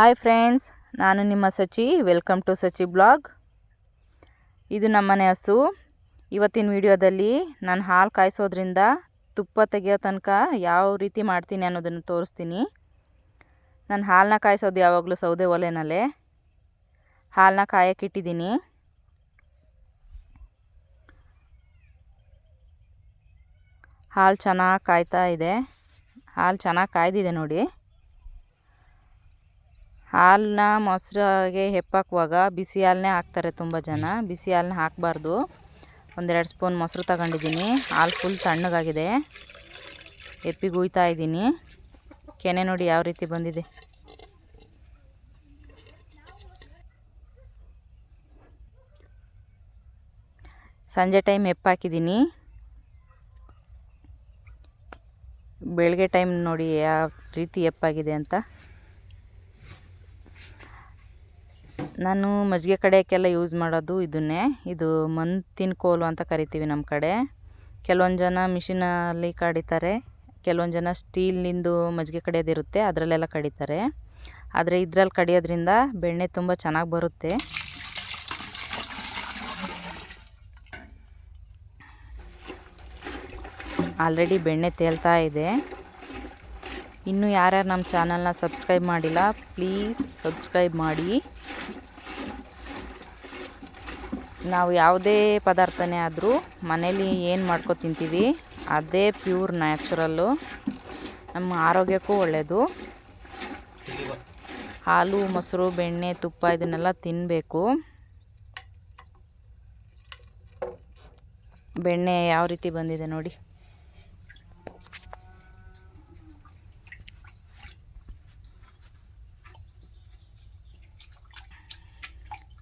Hi friends ನಾನು ನಿಮ್ಮ Sachi. Welcome to Sachi blog ಇದು ನಮ್ಮನೆ ಹಸು. ಇವತ್ತಿನ ವಿಡಿಯೋದಲ್ಲಿ ನಾನು ಹಾಲು ಕಾಯಿಸೋದ್ರಿಂದ ತುಪ್ಪ ತೆಗೆಯೋ ತನಕ ಯಾವ ರೀತಿ ಮಾಡ್ತೀನಿ ಅನ್ನೋದನ್ನು ತೋರಿಸ್ತೀನಿ. ನಾನು ಹಾಲನ್ನ ಕಾಯಿಸೋದು ಯಾವಾಗಲೂ ಸೌದೆ ಒಲೆನಲ್ಲೇ. ಹಾಲನ್ನ ಕಾಯಕ್ಕಿಟ್ಟಿದ್ದೀನಿ ಹಾಲು ಚೆನ್ನಾಗಿ ಕಾಯ್ತಾ ಇದೆ. ಹಾಲು ಚೆನ್ನಾಗಿ ಕಾಯ್ದಿದೆ ನೋಡಿ. ಹಾಲನ್ನ ಮೊಸರಿಗೆ ಹೆಪ್ಪಾಕುವಾಗ ಬಿಸಿ ಹಾಲನ್ನೇ ಹಾಕ್ತಾರೆ ತುಂಬ ಜನ. ಬಿಸಿ ಹಾಲನ್ನ ಹಾಕಬಾರ್ದು. ಒಂದೆರಡು ಸ್ಪೂನ್ ಮೊಸರು ತಗೊಂಡಿದ್ದೀನಿ. ಹಾಲು ಫುಲ್ ತಣ್ಣಗಾಗಿದೆ. ಎಪ್ಪಿಗೆ ಉಯ್ತಾ ಇದ್ದೀನಿ. ಕೆನೆ ನೋಡಿ ಯಾವ ರೀತಿ ಬಂದಿದೆ. ಸಂಜೆ ಟೈಮ್ ಹೆಪ್ಪಾಕಿದ್ದೀನಿ. ಬೆಳಗ್ಗೆ ಟೈಮ್ ನೋಡಿ ಯಾವ ರೀತಿ ಎಪ್ಪಾಗಿದೆ ಅಂತ. ನಾನು ಮಜ್ಜಿಗೆ ಕಡೆಯಕ್ಕೆಲ್ಲ ಯೂಸ್ ಮಾಡೋದು ಇದನ್ನೇ. ಇದು ಮಂತಿನ ಕೋಲು ಅಂತ ಕರಿತೀವಿ ನಮ್ಮ ಕಡೆ. ಕೆಲವೊಂದು ಜನ ಮಿಷಿನಲ್ಲಿ ಕಡಿತಾರೆ. ಕೆಲವೊಂದು ಜನ ಸ್ಟೀಲಿಂದು ಮಜ್ಜಿಗೆ ಕಡಿಯೋದಿರುತ್ತೆ ಅದರಲ್ಲೆಲ್ಲ ಕಡಿತಾರೆ. ಆದರೆ ಇದರಲ್ಲಿ ಕಡಿಯೋದ್ರಿಂದ ಬೆಣ್ಣೆ ತುಂಬ ಚೆನ್ನಾಗಿ ಬರುತ್ತೆ. ಆಲ್ರೆಡಿ ಬೆಣ್ಣೆ ತೇಲ್ತಾ ಇದೆ. ಇನ್ನು ಯಾರ್ಯಾರು ನಮ್ಮ ಚಾನಲ್ನ ಸಬ್ಸ್ಕ್ರೈಬ್ ಮಾಡಿಲ್ಲ ಪ್ಲೀಸ್ ಸಬ್ಸ್ಕ್ರೈಬ್ ಮಾಡಿ. ನಾವು ಯಾವುದೇ ಪದಾರ್ಥನೇ ಆದರೂ ಮನೇಲಿ ಏನು ಮಾಡ್ಕೊ ತಿಂತೀವಿ, ಅದೇ ಪ್ಯೂರ್ ನ್ಯಾಚುರಲ್ಲು ನಮ್ಮ ಆರೋಗ್ಯಕ್ಕೂ ಒಳ್ಳೆಯದು ಹಾಲು, ಮೊಸರು, ಬೆಣ್ಣೆ, ತುಪ್ಪ ಇದನ್ನೆಲ್ಲ ತಿನ್ನಬೇಕು ಬೆಣ್ಣೆ ಯಾವ ರೀತಿ ಬಂದಿದೆ ನೋಡಿ.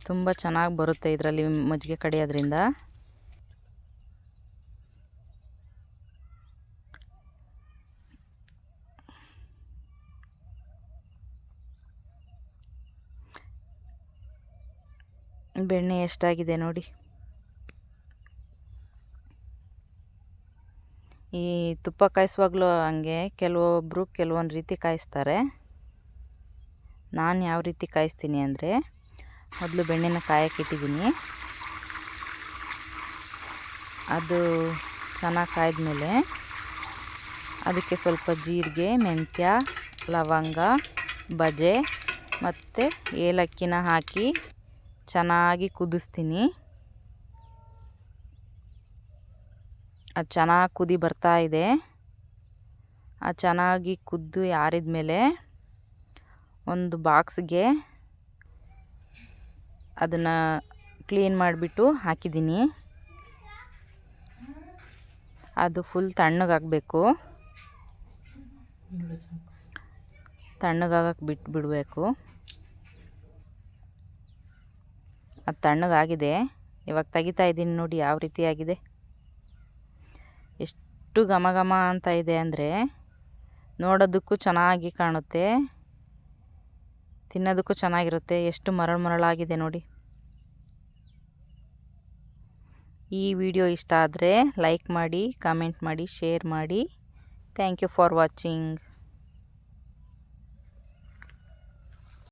ತುಂಬ ಚೆನ್ನಾಗಿ ಬರುತ್ತೆ ಇದರಲ್ಲಿ ಮಜ್ಜಿಗೆ ಕಡಿಯೋದ್ರಿಂದ ಬೆಣ್ಣೆ ಎಷ್ಟಾಗಿದೆ ನೋಡಿ. ಈ ತುಪ್ಪ ಕಾಯಿಸುವಾಗಲೂ ಹಂಗೆ ಕೆಲವೊಬ್ಬರು ಕೆಲವೊಂದು ರೀತಿ ಕಾಯಿಸ್ತಾರೆ. ನಾನು ಯಾವ ರೀತಿ ಕಾಯಿಸ್ತೀನಿ ಅಂದರೆ ಮೊದಲು ಬೆಣ್ಣೆನ ಕಾಯಕ್ಕಿಟ್ಟಿದ್ದೀನಿ ಅದು ಚೆನ್ನಾಗಿ ಕಾಯ್ದಮೇಲೆ ಅದಕ್ಕೆ ಸ್ವಲ್ಪ ಜೀರಿಗೆ, ಮೆಂತ್ಯ, ಲವಂಗ, ಬಜೆ ಮತ್ತು ಏಲಕ್ಕಿನ ಹಾಕಿ ಚೆನ್ನಾಗಿ ಕುದಿಸ್ತೀನಿ. ಅದು ಚೆನ್ನಾಗಿ ಕುದಿ ಬರ್ತಾ ಇದೆ. ಅದು ಚೆನ್ನಾಗಿ ಕುದ್ದು ಯಾರಿದ ಮೇಲೆ ಒಂದು ಬಾಕ್ಸ್ಗೆ ಅದನ್ನು ಕ್ಲೀನ್ ಮಾಡಿಬಿಟ್ಟು ಹಾಕಿದ್ದೀನಿ. ಅದು ಫುಲ್ ತಣ್ಣಗಾಗಬೇಕು ತಣ್ಣಗಾಗಕ್ಕೆ ಬಿಟ್ಟು ಬಿಡಬೇಕು. ಅದು ತಣ್ಣಗಾಗಿದೆ ಇವಾಗ ತೆಗಿತಾ ಇದ್ದೀನಿ ನೋಡಿ ಯಾವ ರೀತಿ ಆಗಿದೆ. ಎಷ್ಟು ಘಮ ಘಮ ಅಂತ ಇದೆ ಅಂದರೆ ನೋಡೋದಕ್ಕೂ ಚೆನ್ನಾಗಿ ಕಾಣುತ್ತೆ. ತಿನ್ನೋದಕ್ಕೂ ಚೆನ್ನಾಗಿರುತ್ತೆ. ಎಷ್ಟು ಮರಳು ಮರಳಾಗಿದೆ ನೋಡಿ. ಈ ವಿಡಿಯೋ ಇಷ್ಟ ಆದರೆ ಲೈಕ್ ಮಾಡಿ, ಕಾಮೆಂಟ್ ಮಾಡಿ, ಶೇರ್ ಮಾಡಿ. Thank you for watching